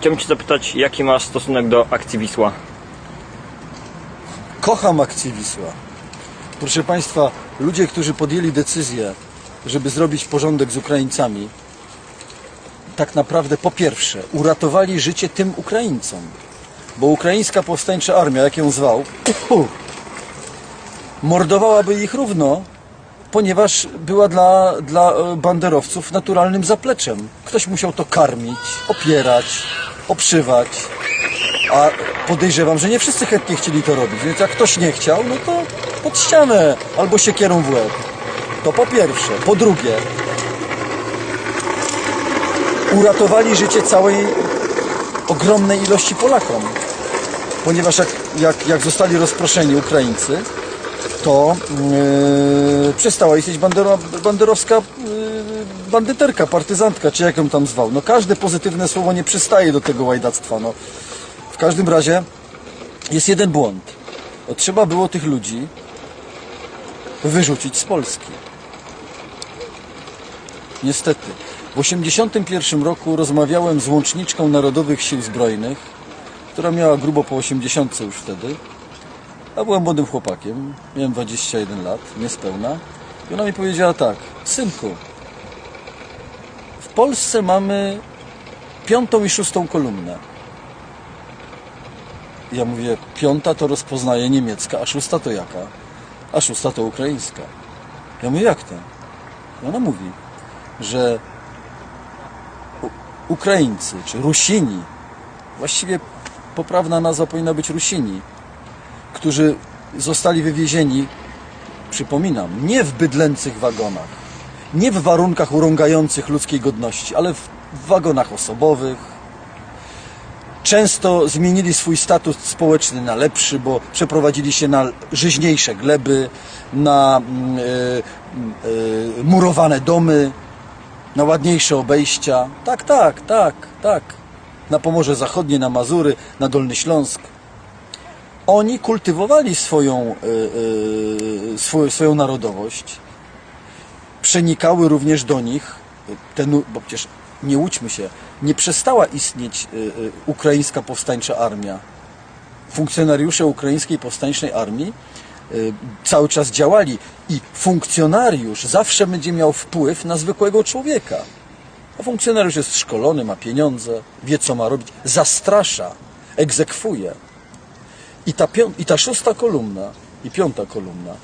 Chciałbym Cię zapytać, jaki masz stosunek do akcji Wisła? Kocham akcję Wisła. Proszę Państwa, ludzie, którzy podjęli decyzję, żeby zrobić porządek z Ukraińcami, tak naprawdę po pierwsze uratowali życie tym Ukraińcom. Bo ukraińska powstańcza armia, jak ją zwał, mordowałaby ich równo, ponieważ była dla, dla banderowców naturalnym zapleczem. Ktoś musiał to karmić, opierać, obszywać. A podejrzewam, że nie wszyscy chętnie chcieli to robić, więc jak ktoś nie chciał, no to pod ścianę albo siekierą w łeb. To po pierwsze. Po drugie, uratowali życie całej ogromnej ilości Polakom. Ponieważ jak, jak, jak zostali rozproszeni Ukraińcy, to yy, przestała istnieć bandero, banderowska yy, bandyterka, partyzantka, czy jak ją tam zwał. No każde pozytywne słowo nie przystaje do tego łajdactwa. No. W każdym razie jest jeden błąd. No, trzeba było tych ludzi wyrzucić z Polski. Niestety. W 1981 roku rozmawiałem z łączniczką Narodowych Sił Zbrojnych, która miała grubo po 80 już wtedy. A byłem młodym chłopakiem, miałem 21 lat, niespełna. I ona mi powiedziała tak, synku, Polsce mamy piątą i szóstą kolumnę. Ja mówię, piąta to rozpoznaje niemiecka, a szósta to jaka? A szósta to ukraińska. Ja mówię, jak to? I ona mówi, że Ukraińcy, czy Rusini, właściwie poprawna nazwa powinna być Rusini, którzy zostali wywiezieni, przypominam, nie w bydlęcych wagonach, nie w warunkach urągających ludzkiej godności, ale w wagonach osobowych, często zmienili swój status społeczny na lepszy, bo przeprowadzili się na żyźniejsze gleby, na mm, e, murowane domy, na ładniejsze obejścia. Tak, tak, tak, tak. Na Pomorze Zachodnie, na Mazury, na Dolny Śląsk. Oni kultywowali swoją, e, e, swoją, swoją narodowość. Przenikały również do nich te, nu- bo przecież nie łudźmy się, nie przestała istnieć y, y, ukraińska powstańcza armia. Funkcjonariusze ukraińskiej powstańczej armii y, cały czas działali i funkcjonariusz zawsze będzie miał wpływ na zwykłego człowieka. A funkcjonariusz jest szkolony, ma pieniądze, wie co ma robić, zastrasza, egzekwuje. I ta, pią- i ta szósta kolumna i piąta kolumna.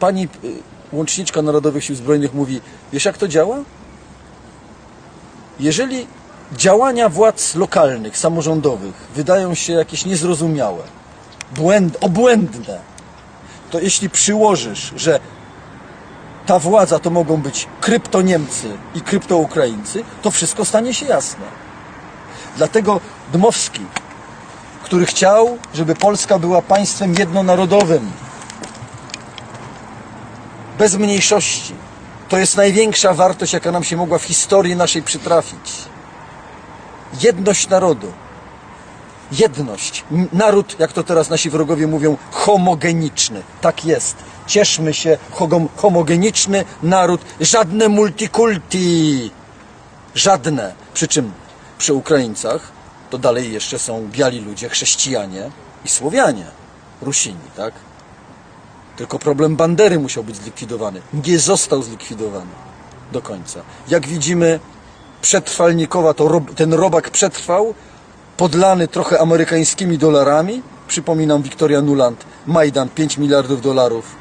Pani y, łączniczka Narodowych Sił Zbrojnych mówi, wiesz jak to działa? Jeżeli działania władz lokalnych, samorządowych wydają się jakieś niezrozumiałe, błęd, obłędne, to jeśli przyłożysz, że ta władza to mogą być kryptoniemcy i kryptoukraińcy, to wszystko stanie się jasne. Dlatego Dmowski, który chciał, żeby Polska była państwem jednonarodowym, bez mniejszości. To jest największa wartość, jaka nam się mogła w historii naszej przytrafić. Jedność narodu. Jedność. Naród, jak to teraz nasi wrogowie mówią, homogeniczny. Tak jest. Cieszmy się, homogeniczny naród, żadne multikulti. Żadne. Przy czym przy Ukraińcach to dalej jeszcze są biali ludzie, chrześcijanie i Słowianie, Rusini, tak? Tylko problem Bandery musiał być zlikwidowany. Nie został zlikwidowany do końca. Jak widzimy, przetrwalnikowa, to ten robak przetrwał, podlany trochę amerykańskimi dolarami. Przypominam, Victoria Nuland, Majdan, 5 miliardów dolarów.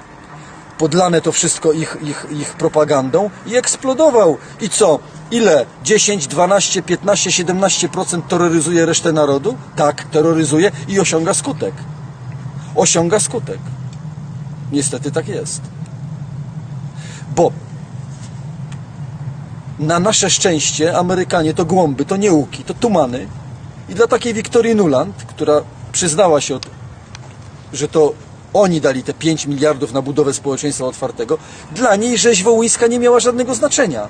Podlane to wszystko ich, ich, ich propagandą i eksplodował. I co? Ile? 10, 12, 15, 17% terroryzuje resztę narodu? Tak, terroryzuje i osiąga skutek. Osiąga skutek. Niestety tak jest. Bo na nasze szczęście Amerykanie to głąby, to nieuki, to tumany. I dla takiej Wiktorii Nuland, która przyznała się, że to oni dali te 5 miliardów na budowę społeczeństwa otwartego, dla niej rzeź wołyńska nie miała żadnego znaczenia.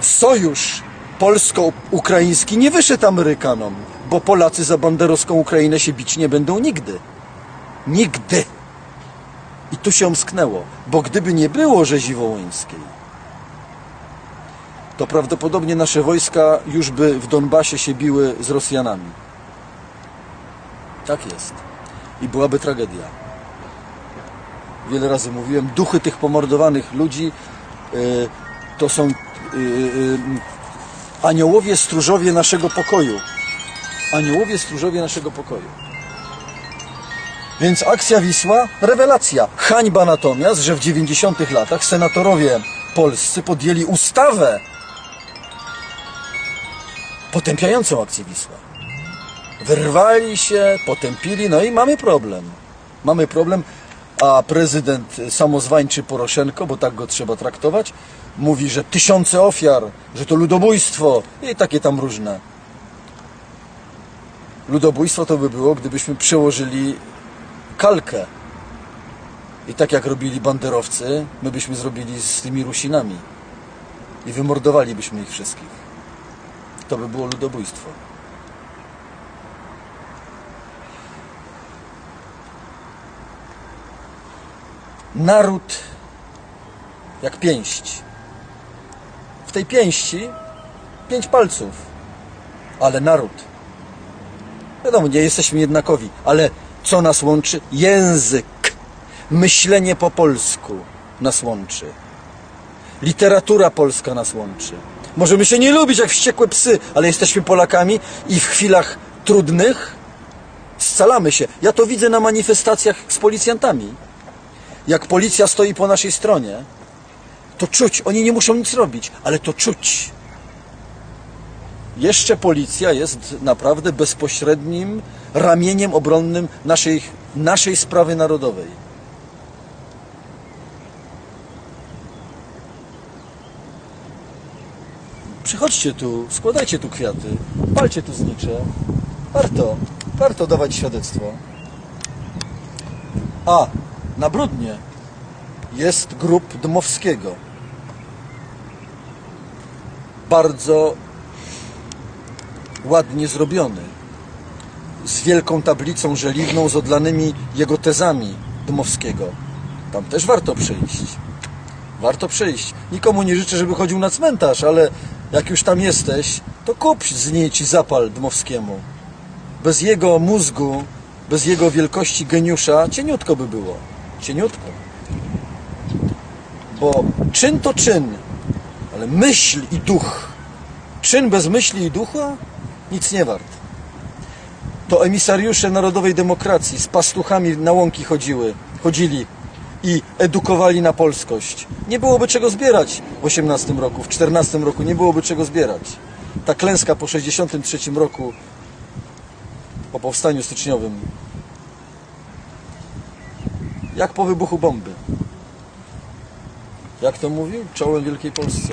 Sojusz polsko-ukraiński nie wyszedł Amerykanom, bo Polacy za banderowską Ukrainę się bić nie będą nigdy. Nigdy. I tu się omsknęło, bo gdyby nie było rzezi wołyńskiej, to prawdopodobnie nasze wojska już by w Donbasie się biły z Rosjanami. Tak jest. I byłaby tragedia. Wiele razy mówiłem, duchy tych pomordowanych ludzi y, to są y, y, aniołowie stróżowie naszego pokoju. Aniołowie stróżowie naszego pokoju. Więc akcja Wisła, rewelacja. Hańba natomiast, że w 90 latach senatorowie polscy podjęli ustawę potępiającą akcję Wisła. Wyrwali się, potępili, no i mamy problem. Mamy problem, a prezydent samozwańczy Poroszenko, bo tak go trzeba traktować, mówi, że tysiące ofiar, że to ludobójstwo i takie tam różne. Ludobójstwo to by było, gdybyśmy przełożyli kalkę. I tak jak robili banderowcy, my byśmy zrobili z tymi Rusinami. I wymordowalibyśmy ich wszystkich. To by było ludobójstwo. Naród jak pięść. W tej pięści pięć palców, ale naród. Wiadomo, nie jesteśmy jednakowi, ale co nas łączy? Język, myślenie po polsku nas łączy. Literatura polska nas łączy. Możemy się nie lubić jak wściekłe psy, ale jesteśmy Polakami i w chwilach trudnych scalamy się. Ja to widzę na manifestacjach z policjantami. Jak policja stoi po naszej stronie, to czuć, oni nie muszą nic robić, ale to czuć. Jeszcze policja jest naprawdę bezpośrednim ramieniem obronnym naszej, naszej sprawy narodowej. Przychodźcie tu, składajcie tu kwiaty, palcie tu znicze. Warto, warto dawać świadectwo. A, na Brudnie jest grób Dmowskiego. Bardzo ładnie zrobiony. Z wielką tablicą żeliwną z odlanymi jego tezami Dmowskiego. Tam też warto przyjść. Warto przyjść. Nikomu nie życzę, żeby chodził na cmentarz, ale jak już tam jesteś, to kup znieć i zapal Dmowskiemu. Bez jego mózgu, bez jego wielkości geniusza, cieniutko by było. Cieniutko. Bo czyn to czyn, ale myśl i duch. Czyn bez myśli i ducha nic nie wart. To emisariusze narodowej demokracji z pastuchami na łąki chodziły, chodzili i edukowali na polskość. Nie byłoby czego zbierać w 18 roku, w 14 roku nie byłoby czego zbierać. Ta klęska po 63 roku, po powstaniu styczniowym, jak po wybuchu bomby. Jak to mówił? Czołem Wielkiej Polsce.